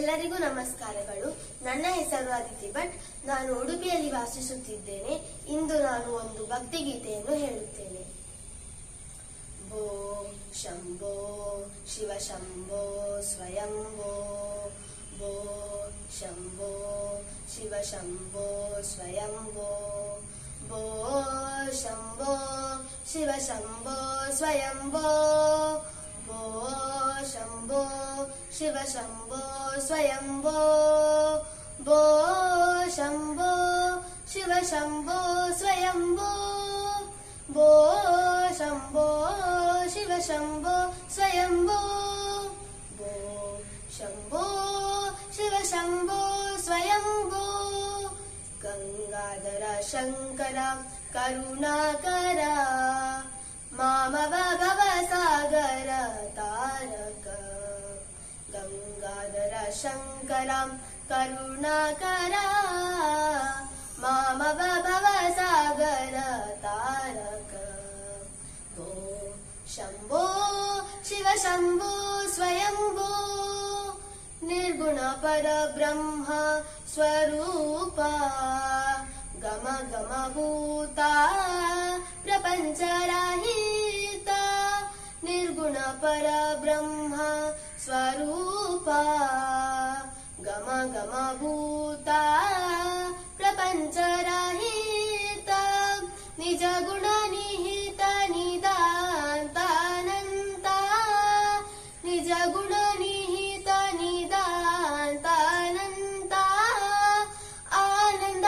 ಎಲ್ಲರಿಗೂ ನಮಸ್ಕಾರಗಳು. ನನ್ನ ಹೆಸರು ಅದಿತಿ ಭಟ್. ನಾನು ಉಡುಪಿಯಲ್ಲಿ ವಾಸಿಸುತ್ತಿದ್ದೇನೆ. ಇಂದು ನಾನು ಒಂದು ಭಕ್ತಿಗೀತೆಯನ್ನು ಹೇಳುತ್ತೇನೆ. ಭೋ ಶಂಭೋ ಶಿವ ಶಂಭೋ ಸ್ವಯಂಭೋ. ಭೋ ಶಂಭೋ ಶಿವ ಶಂಭೋ ಸ್ವಯಂಭೋ. ಭೋ ಶಂಭೋ ಶಿವ ಶಂಭೋ ಸ್ವಯಂಭೋ. ಭೋ ಶಂಭೋ ശിവശംഭോ സ്വയംഭോ ഭോ ശംഭോ ശിവശംഭോ സ്വയംഭോ ഭോ ശംഭോ ശിവശംഭോ സ്വയംഭോ ഭോ ശംഭോ ശിവശംഭോ സ്വയംഭോ. ഗംഗാധര ശങ്കര കരുണാകര മാമവ ഭവ शङ्करं करुणकरा मामव भव सागर तारक। गो शम्भो शिव शम्भो स्वयम्भो निर्गुण परब्रह्म स्वरूप। गम गम भूता प्रपञ्चराहिता निर्गुण परब्रह्म स्वरूपा। हितानन्ता निदान्तानन्ता गुणनिहित निदान्तानन्ता आनन्द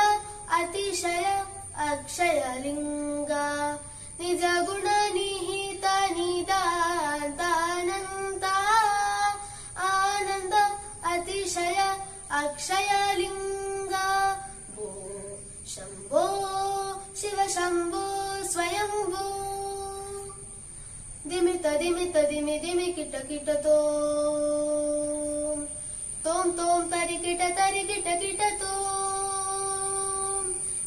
अतिशय अक्षय निजगुण लिङ्गा भो शम्भो शिव शम्भो दिमित दिमित दिमि दिमि किट किट तो तोम तोम तरि किट तदिमि तदिकिटरि किटकिटतो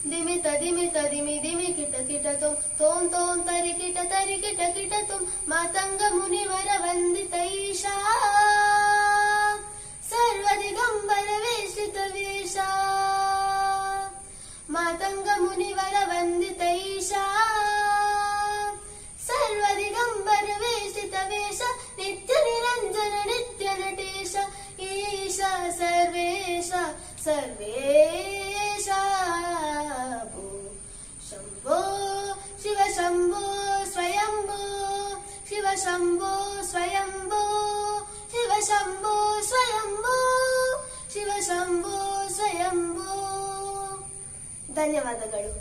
दिमि तदिमि तदिमि दिमि किट तोम। किट परिकिट मातङ्ग मुनिवर वन्दितैषा। ಸರ್ವೇಶ ಭೋ ಶಂಭೋ ಶಿವ ಶಂಭೋ ಸ್ವಯಂಭೋ ಶಿವ ಶಂಭೋ ಸ್ವಯಂಭೋ ಶಿವ ಶಂಭೋ ಸ್ವಯಂಭೋ ಶಿವ ಶಂಭೋ ಸ್ವಯಂಭೋ ಧನ್ಯವಾದಗಳು